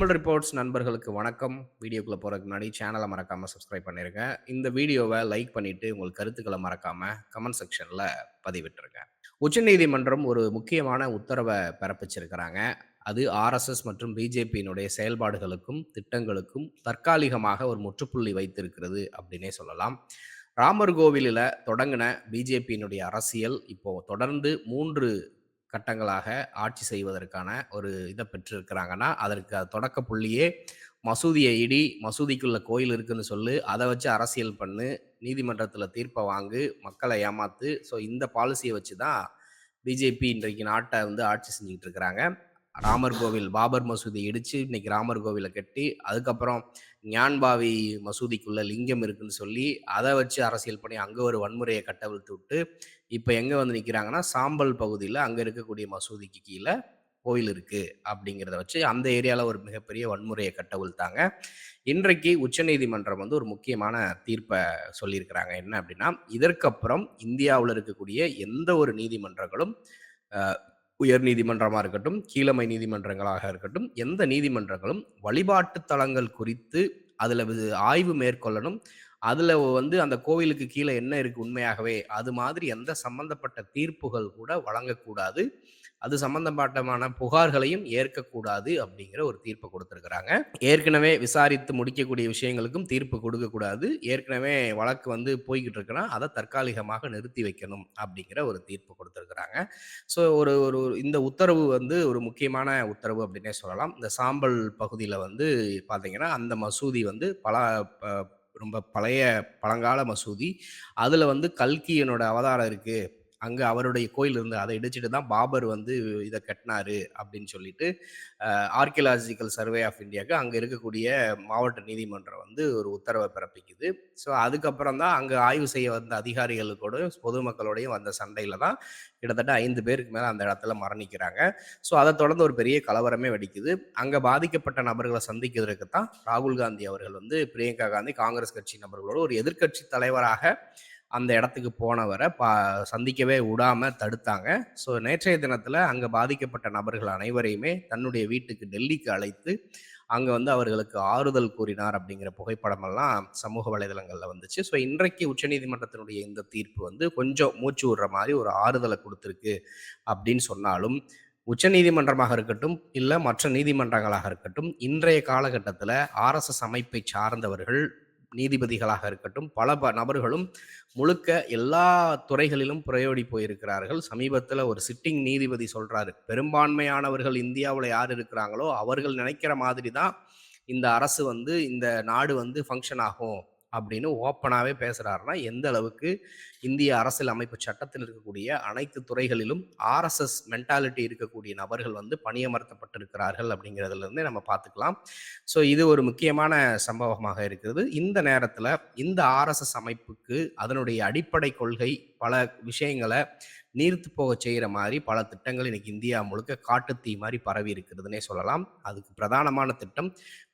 Tamil reports நண்பர்களுக்கு வணக்கம். வீடியோக்குள்ளே போகிறதுக்கு முன்னாடி சேனலை மறக்காமல் சப்ஸ்கிரைப் பண்ணிருங்க. இந்த வீடியோவை லைக் பண்ணிவிட்டு உங்கள் கருத்துக்களை மறக்காமல் கமெண்ட் செக்ஷனில் பதிவிட்டுருங்க. உச்சநீதிமன்றம் ஒரு முக்கியமான உத்தரவை பிறப்பிச்சிருக்கிறாங்க. அது ஆர்எஸ்எஸ் மற்றும் பிஜேபியினுடைய செயல்பாடுகளுக்கும் திட்டங்களுக்கும் தற்காலிகமாக ஒரு முற்றுப்புள்ளி வைத்திருக்கிறது அப்படின்னே சொல்லலாம். ராமர் கோவிலில் தொடங்கின பிஜேபியினுடைய அரசியல் இப்போ தொடர்ந்து மூன்று கட்டங்களாக ஆட்சி செய்வதற்கான ஒரு இதை பெற்றிருக்கிறாங்கன்னா அதற்கு தொடக்க புள்ளியே மசூதியை இடி மசூதிக்குள்ள கோயில் இருக்குன்னு சொல்லு அதை வச்சு அரசியல் பண்ணு நீதிமன்றத்தில் தீர்ப்பை வாங்கு மக்களை ஏமாத்து. ஸோ இந்த பாலிசியை வச்சு தான் பிஜேபி இன்றைக்கு நாட்டை வந்து ஆட்சி செஞ்சுக்கிட்டு இருக்கிறாங்க. ராமர் கோவில் பாபர் மசூதி இடிச்சு இன்னைக்கு ராமர் கோவிலை கட்டி அதுக்கப்புறம் ஞான்பாவி மசூதிக்குள்ள லிங்கம் இருக்குன்னு சொல்லி அதை வச்சு அரசியல் பண்ணி அங்கே ஒரு வன்முறையை கட்டவிழ்த்து விட்டு இப்போ எங்கே வந்து நிற்கிறாங்கன்னா சாம்பல் பகுதியில் அங்கே இருக்கக்கூடிய மசூதிக்கு கீழே கோயில் இருக்குது அப்படிங்கிறத வச்சு அந்த ஏரியாவில் ஒரு மிகப்பெரிய வன்முறையை கட்டவிழ்த்தாங்க இன்றைக்கு உச்சநீதிமன்றம் வந்து ஒரு முக்கியமான தீர்ப்பை சொல்லியிருக்கிறாங்க. என்ன அப்படின்னா இதற்கப்புறம் இந்தியாவில் இருக்கக்கூடிய எந்த ஒரு நீதிமன்றங்களும் உயர் நீதிமன்றமாக இருக்கட்டும் கீழமை நீதிமன்றங்களாக இருக்கட்டும் எந்த நீதிமன்றங்களும் வழிபாட்டு தலங்கள் குறித்து அதில் ஆய்வு மேற்கொள்ளணும். அதில் வந்து அந்த கோவிலுக்கு கீழே என்ன இருக்குது உண்மையாகவே அது மாதிரி எந்த சம்பந்தப்பட்ட தீர்ப்புகள் கூட வழங்கக்கூடாது. அது சம்பந்தப்பட்டமான புகார்களையும் ஏற்கக்கூடாது அப்படிங்கிற ஒரு தீர்ப்பை கொடுத்துருக்குறாங்க. ஏற்கனவே விசாரித்து முடிக்கக்கூடிய விஷயங்களுக்கும் தீர்ப்பு கொடுக்கக்கூடாது. ஏற்கனவே வழக்கு வந்து போய்கிட்டு இருக்குன்னா அதை தற்காலிகமாக நிறுத்தி வைக்கணும் அப்படிங்கிற ஒரு தீர்ப்பு கொடுத்துருக்குறாங்க. ஸோ ஒரு ஒரு இந்த உத்தரவு வந்து ஒரு முக்கியமான உத்தரவு அப்படின்னே சொல்லலாம். இந்த சாம்பல் பகுதியில் வந்து பார்த்தீங்கன்னா அந்த மசூதி வந்து பல ரொம்ப பழைய பழங்கால மசூதி. அதில் வந்து கல்கியனோட அவதாரம் இருக்குது அங்கே அவருடைய கோயில் இருந்து அதை இடிச்சிட்டு தான் பாபர் வந்து இதை கட்டினாரு அப்படின்னு சொல்லிட்டு ஆர்கியலாஜிக்கல் சர்வே ஆஃப் இந்தியாவுக்கு அங்கே இருக்கக்கூடிய மாவட்ட நீதிமன்றம் வந்து ஒரு உத்தரவை பிறப்பிக்குது. ஸோ அதுக்கப்புறம் தான் அங்கே ஆய்வு செய்ய வந்த அதிகாரிகளுக்கூட பொதுமக்களோடையும் வந்த சண்டையில் தான் கிட்டத்தட்ட ஐந்து பேருக்கு மேலே அந்த இடத்துல மரணிக்கிறாங்க. ஸோ அதை தொடர்ந்து ஒரு பெரிய கலவரமே வெடிக்குது. அங்கே பாதிக்கப்பட்ட நபர்களை சந்திக்கிறதுக்கு தான் ராகுல் காந்தி அவர்கள் வந்து பிரியங்கா காந்தி காங்கிரஸ் கட்சி நபர்களோடு ஒரு எதிர்கட்சி தலைவராக அந்த இடத்துக்கு போனவரை பா சந்திக்கவே விடாமல் தடுத்தாங்க. ஸோ நேற்றைய தினத்தில் அங்கே பாதிக்கப்பட்ட நபர்கள் அனைவரையுமே தன்னுடைய வீட்டுக்கு டெல்லிக்கு அழைத்து அங்கே வந்து அவர்களுக்கு ஆறுதல் கூறினார் அப்படிங்கிற புகைப்படமெல்லாம் சமூக வலைதளங்களில் வந்துச்சு. ஸோ இன்றைக்கு உச்சநீதிமன்றத்தினுடைய இந்த தீர்ப்பு வந்து கொஞ்சம் மூச்சு விடுற மாதிரி ஒரு ஆறுதலை கொடுத்துருக்கு அப்படின்னு சொன்னாலும் உச்சநீதிமன்றமாக இருக்கட்டும் இல்லை மற்ற நீதிமன்றங்களாக இருக்கட்டும் இன்றைய காலகட்டத்தில் ஆர்எஸ்எஸ் அமைப்பை சார்ந்தவர்கள் நீதிபதிகளாக இருக்கட்டும் பல ப நபர்களும் முழுக்க எல்லா துறைகளிலும் புறையோடி போயிருக்கிறார்கள். சமீபத்தில் ஒரு சிட்டிங் நீதிபதி சொல்கிறாரு பெரும்பான்மையானவர்கள் இந்தியாவில் யார் இருக்கிறாங்களோ அவர்கள் நினைக்கிற மாதிரி தான் இந்த அரசு வந்து இந்த நாடு வந்து ஃபங்க்ஷன் ஆகும். அப்படின்னு ஓப்பனாகவே பேசுகிறாருன்னா எந்த அளவுக்கு இந்திய அரசியல் அமைப்பு சட்டத்தில் இருக்கக்கூடிய அனைத்து துறைகளிலும் ஆர்எஸ்எஸ் மென்டாலிட்டி இருக்கக்கூடிய நபர்கள் வந்து பணியமர்த்தப்பட்டிருக்கிறார்கள் அப்படிங்கிறதுலேருந்தே நம்ம பார்த்துக்கலாம். ஸோ இது ஒரு முக்கியமான சம்பவமாக இருக்கிறது. இந்த நேரத்தில் இந்த ஆர்எஸ்எஸ் அமைப்புக்கு அதனுடைய அடிப்படை கொள்கை பல விஷயங்களை நீர்த்து போக செய்கிற மாதிரி பல திட்டங்கள் இன்னைக்கு இந்தியா முழுக்க காட்டுத்தீ மாதிரி பரவி இருக்கிறதுனே சொல்லலாம். அதுக்கு பிரதானமான திட்டம்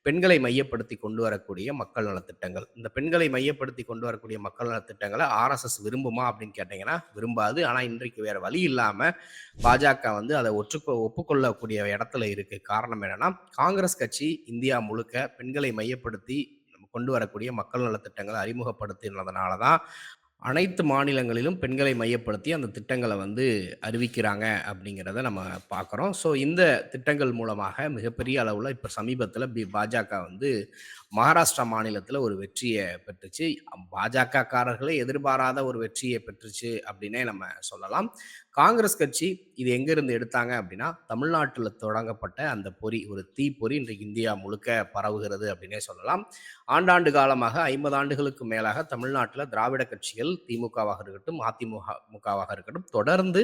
பெண்களை மையப்படுத்தி கொண்டு வரக்கூடிய மக்கள் நலத்திட்டங்கள் இந்த பெண்களை மையப்படுத்தி கொண்டு வரக்கூடிய மக்கள் நலத்திட்டங்களை ஆர்எஸ்எஸ் விரும்புமா அப்படின்னு கேட்டிங்கன்னா விரும்பாது. ஆனால் இன்றைக்கு வேறு வழி இல்லாமல் பாஜக வந்து அதை ஒற்றுக்கொ ஒப்புக்கொள்ளக்கூடிய இடத்துல இருக்குது காரணம் என்னென்னா காங்கிரஸ் கட்சி இந்தியா முழுக்க பெண்களை மையப்படுத்தி கொண்டு வரக்கூடிய மக்கள் நலத்திட்டங்களை அறிமுகப்படுத்தினதுனால தான் அனைத்து மாநிலங்களிலும் பெண்களை மையப்படுத்தி அந்த திட்டங்களை வந்து அறிவிக்கிறாங்க அப்படிங்கிறத நம்ம பார்க்குறோம். ஸோ இந்த திட்டங்கள் மூலமாக மிகப்பெரிய அளவில் இப்போ சமீபத்தில் பி பாஜக வந்து மகாராஷ்டிரா மாநிலத்தில் ஒரு வெற்றியை பெற்றுச்சு. பாஜகக்காரர்களே எதிர்பாராத ஒரு வெற்றியை பெற்றுச்சு அப்படின்னே நம்ம சொல்லலாம். காங்கிரஸ் கட்சி இது எங்கேருந்து எடுத்தாங்க அப்படின்னா தமிழ்நாட்டில் தொடங்கப்பட்ட அந்த பொறி ஒரு தீப்பொறி இன்று இன்றைக்கு இந்தியா முழுக்க பரவுகிறது அப்படின்னே சொல்லலாம். ஆண்டாண்டு காலமாக ஐம்பது ஆண்டுகளுக்கு மேலாக தமிழ்நாட்டில் திராவிட கட்சிகள் திமுகவாக இருக்கட்டும் அதிமுகவாக இருக்கட்டும் தொடர்ந்து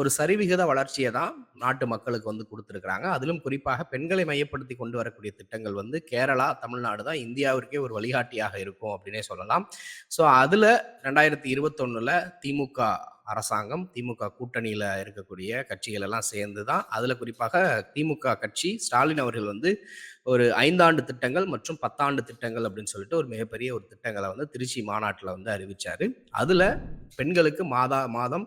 ஒரு சரிவிகித வளர்ச்சியை தான் நாட்டு மக்களுக்கு வந்து கொடுத்துருக்குறாங்க. அதிலும் குறிப்பாக பெண்களை மையப்படுத்தி கொண்டு வரக்கூடிய திட்டங்கள் வந்து கேரளா தமிழ்நாடு தான் இந்தியாவிற்கே ஒரு வழிகாட்டியாக இருக்கும் அப்படின்னே சொல்லலாம். ஸோ அதில் ரெண்டாயிரத்தி இருபத்தொன்னுல திமுக அரசாங்கம் திமுக கூட்டணியில் இருக்கக்கூடிய கட்சிகள் எல்லாம் சேர்ந்து தான் அதில் குறிப்பாக திமுக கட்சி ஸ்டாலின் அவர்கள் வந்து ஒரு ஐந்தாண்டு திட்டங்கள் மற்றும் பத்தாண்டு திட்டங்கள் அப்படின்னு சொல்லிட்டு ஒரு மிகப்பெரிய ஒரு திட்டங்களை வந்து திருச்சி மாநாட்டில் வந்து அறிவிச்சார். அதில் பெண்களுக்கு மாதா மாதம்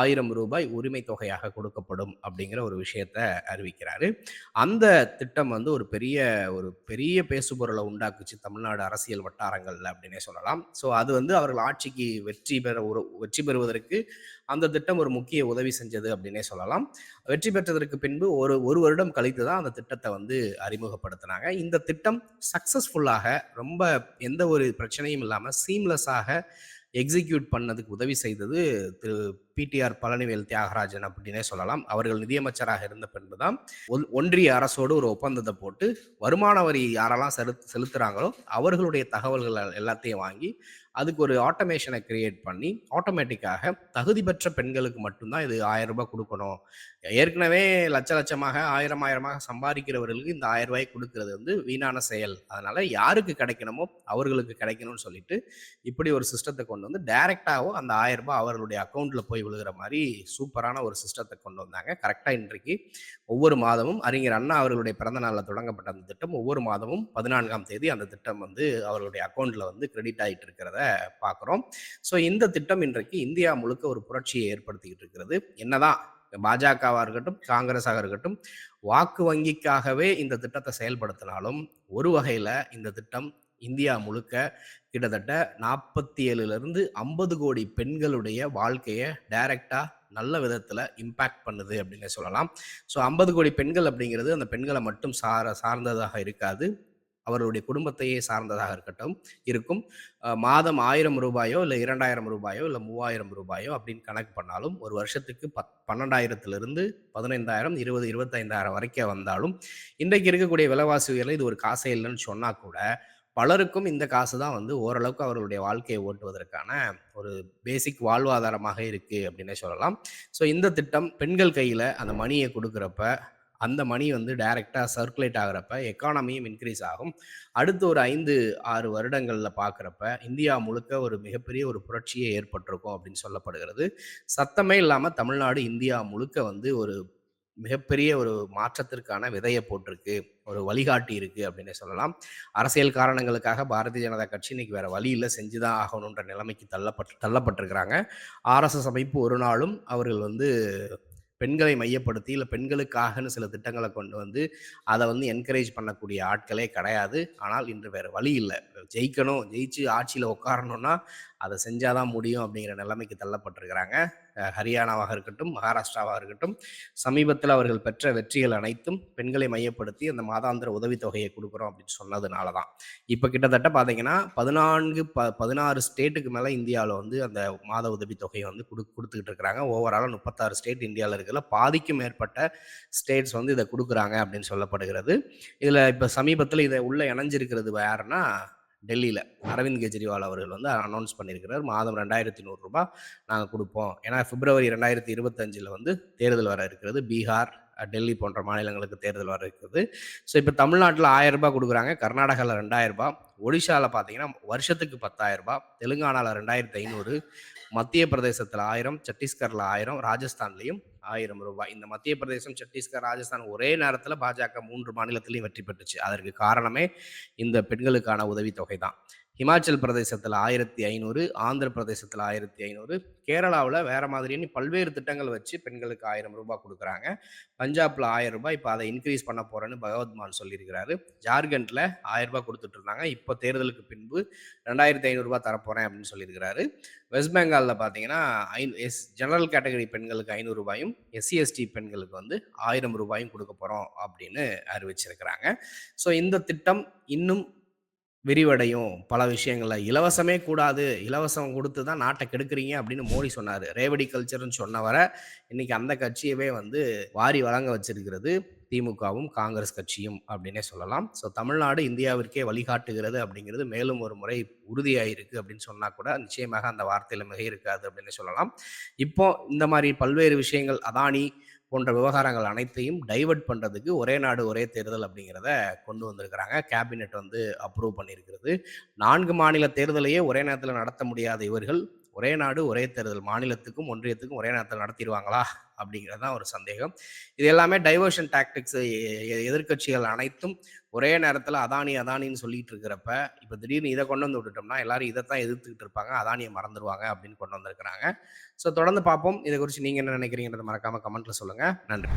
ஆயிரம் ரூபாய் உரிமை தொகையாக கொடுக்கப்படும் அப்படிங்கிற ஒரு விஷயத்த அறிவிக்கிறாரு. அந்த திட்டம் வந்து ஒரு பெரிய ஒரு பெரிய பேசுபொருளை உண்டாக்குச்சு தமிழ்நாடு அரசியல் வட்டாரங்கள்ல அப்படின்னே சொல்லலாம். ஸோ அது வந்து அவர்கள் ஆட்சிக்கு வெற்றி பெற ஒரு வெற்றி பெறுவதற்கு அந்த திட்டம் ஒரு முக்கிய உதவி செஞ்சது அப்படின்னே சொல்லலாம். வெற்றி பெற்றதற்கு பின்பு ஒரு ஒரு வருடம் கழித்து தான் அந்த திட்டத்தை வந்து அறிமுகப்படுத்தினாங்க. இந்த திட்டம் சக்ஸஸ்ஃபுல்லாக ரொம்ப எந்த ஒரு பிரச்சனையும் இல்லாமல் சீம்லெஸ்ஸாக எக்ஸிக்யூட் பண்ணதுக்கு உதவி செய்தது திரு பிடிஆர் பழனிவேல் தியாகராஜன் அப்படின்னே சொல்லலாம். அவர்கள் நிதியமைச்சராக இருந்த பின்பு தான் ஒன்றிய அரசோடு ஒரு ஒப்பந்தத்தை போட்டு வருமான வரி யாரெல்லாம் செலு செலுத்துகிறாங்களோ அவர்களுடைய தகவல்கள் எல்லாத்தையும் வாங்கி அதுக்கு ஒரு ஆட்டோமேஷனை கிரியேட் பண்ணி ஆட்டோமேட்டிக்காக தகுதி பெற்ற பெண்களுக்கு மட்டும்தான் இது ஆயிரம் ரூபாய் கொடுக்கணும். ஏற்கனவே லட்ச லட்சமாக ஆயிரம் ஆயிரமாக சம்பாதிக்கிறவர்களுக்கு இந்த ஆயிரம் ரூபாய் கொடுக்கறது வந்து வீணான செயல். அதனால யாருக்கு கிடைக்கணுமோ அவர்களுக்கு கிடைக்கணும்னு சொல்லிட்டு இப்படி ஒரு சிஸ்டத்தை கொண்டு வந்து டைரக்டாகவும் அந்த ஆயிரம் ரூபாய் அவர்களுடைய அக்கௌண்ட்ல போய் விழுகிற மாதிரி சூப்பரான ஒரு சிஸ்டத்தை கொண்டு வந்தாங்க. கரெக்டாக இன்றைக்கு ஒவ்வொரு மாதமும் அறிஞர் அண்ணா அவர்களுடைய பிறந்த நாளில் தொடங்கப்பட்ட அந்த திட்டம் ஒவ்வொரு மாதமும் பதினான்காம் தேதி அந்த திட்டம் வந்து அவர்களுடைய அக்கௌண்ட்ல வந்து கிரெடிட் ஆகிட்டு இருக்கிறத பார்க்குறோம் ஸோ இந்த திட்டம் இன்றைக்கு இந்தியா முழுக்க ஒரு புரட்சியை ஏற்படுத்திக்கிட்டு இருக்கிறது. என்னதான் பாஜகவாக இருக்கட்டும் காங்கிரஸாக இருக்கட்டும் வாக்கு வங்கிக்காகவே இந்த திட்டத்தை செயல்படுத்தினாலும் ஒரு வகையில் இந்த திட்டம் இந்தியா முழுக்க கிட்டத்தட்ட நாற்பத்தி ஏழுலேருந்து ஐம்பது கோடி பெண்களுடைய வாழ்க்கையை டைரக்டாக நல்ல விதத்தில் இம்பேக்ட் பண்ணுது அப்படின்னு சொல்லலாம். ஸோ ஐம்பது கோடி பெண்கள் அப்படிங்கிறது அந்த பெண்களை மட்டும் சார சார்ந்ததாக இருக்காது. அவர்களுடைய குடும்பத்தையே சார்ந்ததாக இருக்கட்டும் இருக்கும். மாதம் ஆயிரம் ரூபாயோ இல்லை இரண்டாயிரம் ரூபாயோ இல்லை மூவாயிரம் ரூபாயோ அப்படின்னு கணக்கு பண்ணாலும் ஒரு வருஷத்துக்கு பத் பன்னெண்டாயிரத்துலேருந்து பதினைந்தாயிரம் இருபது இருபத்தைந்தாயிரம் வரைக்கும் வந்தாலும் இன்றைக்கு இருக்கக்கூடிய விலைவாசி உயரில் இது ஒரு காசே இல்லைன்னு சொன்னால் கூட பலருக்கும் இந்த காசு தான் வந்து ஓரளவுக்கு அவர்களுடைய வாழ்க்கையை ஓட்டுவதற்கான ஒரு பேசிக் வாழ்வாதாரமாக இருக்குது அப்படின்னே சொல்லலாம். ஸோ இந்த திட்டம் பெண்கள் கையில் அந்த மணியை கொடுக்குறப்ப அந்த மணி வந்து டைரெக்டாக சர்க்குலேட் ஆகிறப்ப எக்கானமியும் இன்க்ரீஸ் ஆகும். அடுத்து ஒரு ஐந்து ஆறு வருடங்களில் பார்க்குறப்ப இந்தியா முழுக்க ஒரு மிகப்பெரிய ஒரு புரட்சியை ஏற்பட்டிருக்கும் அப்படின்னு சொல்லப்படுகிறது. சத்தமே இல்லாமல் தமிழ்நாடு இந்தியா முழுக்க வந்து ஒரு மிகப்பெரிய ஒரு மாற்றத்திற்கான விதையை போட்டிருக்கு. ஒரு வழிகாட்டி இருக்குது அப்படின்னு சொல்லலாம். அரசியல் காரணங்களுக்காக பாரதிய ஜனதா கட்சி இன்னைக்கு வேறு வழியில் செஞ்சு தான் ஆகணுன்ற நிலைமைக்கு தள்ளப்பட்டு தள்ளப்பட்டிருக்கிறாங்க. ஆர்எஸ்எஸ் அமைப்பு ஒரு நாளும் அவர்கள் வந்து பெண்களை மையப்படுத்தி இல்லை பெண்களுக்காகன்னு சில திட்டங்களை கொண்டு வந்து அதை வந்து என்கரேஜ் பண்ணக்கூடிய ஆட்களே கிடையாது. ஆனால் இன்று வேறு வழி இல்லை. ஜெயிக்கணும் ஜெயிச்சு ஆட்சியில் உட்காரணும்னா அதை செஞ்சாதான் முடியும் அப்படிங்கிற நிலைமைக்கு தள்ளப்பட்டிருக்கிறாங்க. ஹரியானாவாக இருக்கட்டும் மகாராஷ்டிராவாக இருக்கட்டும் சமீபத்தில் அவர்கள் பெற்ற வெற்றிகள் அனைத்தும் பெண்களை மையப்படுத்தி அந்த மாதாந்திர உதவித்தொகையை கொடுக்குறோம் அப்படின்னு சொன்னதுனால தான் இப்போ கிட்டத்தட்ட பார்த்தீங்கன்னா பதினான்கு ப பதினாறு ஸ்டேட்டுக்கு மேலே இந்தியாவில் வந்து அந்த மாத உதவித்தொகையை வந்து கொடு கொடுத்துக்கிட்டு இருக்கிறாங்க. ஓவராலாக முப்பத்தாறு ஸ்டேட் இந்தியாவில் இருக்கிற பாதிக்கும் மேற்பட்ட ஸ்டேட்ஸ் வந்து இதை கொடுக்குறாங்க அப்படின்னு சொல்லப்படுகிறது. இதில் இப்போ சமீபத்தில் இதை உள்ளே இணைஞ்சிருக்கிறது யாருன்னா டெல்லியில் அரவிந்த் கெஜ்ரிவால் அவர்கள் வந்து அனௌன்ஸ் பண்ணியிருக்கிறார். மாதம் ரெண்டாயிரத்தி நூறுரூபா நாங்கள் கொடுப்போம். ஏன்னா பிப்ரவரி ரெண்டாயிரத்தி இருபத்தஞ்சில் வந்து தேர்தல் வர இருக்கிறது. பீகார் டெல்லி போன்ற மாநிலங்களுக்கு தேர்தல் வர இருக்குது ஸோ இப்போ தமிழ்நாட்டில் ஆயிரம் ரூபாய் கொடுக்குறாங்க கர்நாடகாவில் ரெண்டாயிரம் ரூபாய் ஒடிஷாவில் பார்த்தீங்கன்னா வருஷத்துக்கு பத்தாயிரம் ரூபாய் தெலுங்கானாவில் ரெண்டாயிரத்தி ஐநூறு மத்திய பிரதேசத்தில் ஆயிரம் சத்தீஸ்கரில் ஆயிரம் ராஜஸ்தான்லேயும் ஆயிரம் ரூபாய். இந்த மத்திய பிரதேசம் சத்தீஸ்கர் ராஜஸ்தான் ஒரே நேரத்தில் பாஜக மூன்று மாநிலத்திலையும் வெற்றி பெற்றுச்சு. அதற்கு காரணமே இந்த பெண்களுக்கான உதவித்தொகை தான் ஹிமாச்சல் பிரதேசத்தில் ஆயிரத்தி ஐநூறு ஆந்திர பிரதேசத்தில் ஆயிரத்தி ஐநூறு கேரளாவில் வேற மாதிரியான பல்வேறு திட்டங்கள் வச்சு பெண்களுக்கு ஆயிரம் ரூபாய் கொடுக்குறாங்க. பஞ்சாப்ல ஆயிரம் ரூபாய் இப்போ அதை இன்க்ரீஸ் பண்ண போறேன்னு பகவத்மான் சொல்லியிருக்கிறாரு. ஜார்க்கண்ட்ல ஆயிரம் ரூபாய் கொடுத்துட்டு இருந்தாங்க. இப்போ தேர்தலுக்கு பின்பு ரெண்டாயிரத்தி ஐநூறுரூபா தரப்போறேன் அப்படின்னு சொல்லியிருக்கிறாரு. வெஸ்ட் பெங்காலில் பார்த்தீங்கன்னா ஐ எஸ் ஜெனரல் கேட்டகரி பெண்களுக்கு ஐநூறு ரூபாயும் எஸ்சி எஸ்டி பெண்களுக்கு வந்து ஆயிரம் ரூபாயும் கொடுக்க போகிறோம் அப்படின்னு அறிவிச்சிருக்கிறாங்க. ஸோ இந்த திட்டம் இன்னும் விரிவடையும் பல விஷயங்கள்ல. இலவசமே கூடாது. இலவசம் கொடுத்து தான் நாட்டை கெடுக்குறீங்க அப்படின்னு மோடி சொன்னார். ரேவடி கல்ச்சர்னு சொன்னவரை இன்னைக்கு அந்த கட்சியவே வந்து வாரி வழங்க வச்சிருக்கிறது திமுகவும் காங்கிரஸ் கட்சியும் அப்படின்னே சொல்லலாம். ஸோ தமிழ்நாடு இந்தியாவிற்கே வழிகாட்டுகிறது அப்படிங்கிறது மேலும் ஒரு முறை உறுதியாயிருக்கு அப்படின்னு சொன்னால் கூட நிச்சயமாக அந்த வார்த்தையில் மிக இருக்காது அப்படின்னு சொல்லலாம். இப்போ இந்த மாதிரி பல்வேறு விஷயங்கள் அதானி போன்ற விவகாரங்கள் அனைத்தையும் டைவெர்ட் பண்ணுறதுக்கு ஒரே நாடு ஒரே தேர்தல் அப்படிங்கிறத கொண்டு வந்திருக்கிறாங்க. கேபினெட் வந்து அப்ரூவ் பண்ணியிருக்கிறது. நான்கு மாநில தேர்தலையே ஒரே நேரத்தில் நடத்த முடியாத இவர்கள் ஒரே நாடு, ஒரே தேர்தல் மாநிலத்துக்கும், ஒன்றியத்துக்கும் ஒரே நேரத்தில் நடத்திடுவாங்களா அப்படிங்கிறது தான் ஒரு சந்தேகம். இது எல்லாமே டைவர்ஷன் டாக்டிக்ஸ் எதிர்கட்சிகள் எதிர்க்கட்சிகள் அனைத்தும் ஒரே நேரத்தில் அதானி, அதானின்னு சொல்லிட்டு இருக்கிறப்ப, இப்போ திடீர்னு இதை கொண்டு வந்து விட்டுட்டோம்னா, எல்லாரும் தான் எதிர்த்துக்கிட்டு இருப்பாங்க. அதானிய மறந்துடுவாங்க அப்படின்னு கொண்டு வந்திருக்கிறாங்க. ஸோ தொடர்ந்து பார்ப்போம். இதை குறித்து நீங்கள் என்ன நினைக்கிறீங்கன்றத மறக்காமல் கமெண்ட்டில் சொல்லுங்கள் நன்றி.